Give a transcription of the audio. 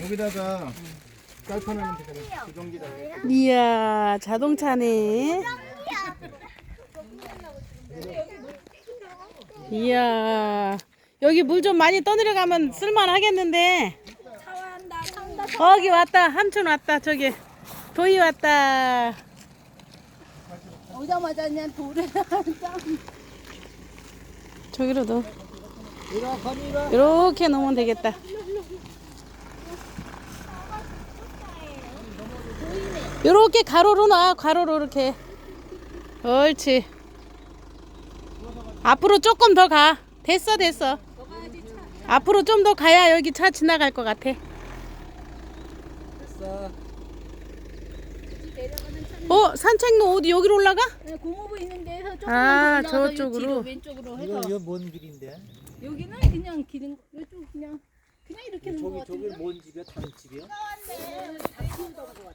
여기다가 깔판하면 되잖아. 조종기다. 이야 자동차네. 이야 여기 물 좀 많이 떠내려 가면 쓸만 하겠는데. 거기 왔다 삼촌 왔다 저기 도희 왔다. 오자마자 그냥 돌에 저기로도. 이렇게 놓으면 되겠다. 이렇게 가로로 놔 가로로 이렇게. 옳지. 앞으로 조금 더 가. 됐어 됐어. 앞으로 좀 더 가야 여기 차 지나갈 것 같아. 됐어. 어 산책로 어디 여기로 올라가? 고무부 있는 데서 조금 아, 더 올라가서 저쪽으로. 뒤로 왼쪽으로 해서 이거 뭔 길인데? 여기는 그냥 기는 이쪽 그냥 그냥 이렇게 놓은 거 저기 같은데 저기 뭔 집이야? 다른 집이야? 다 키우던 거 같아요.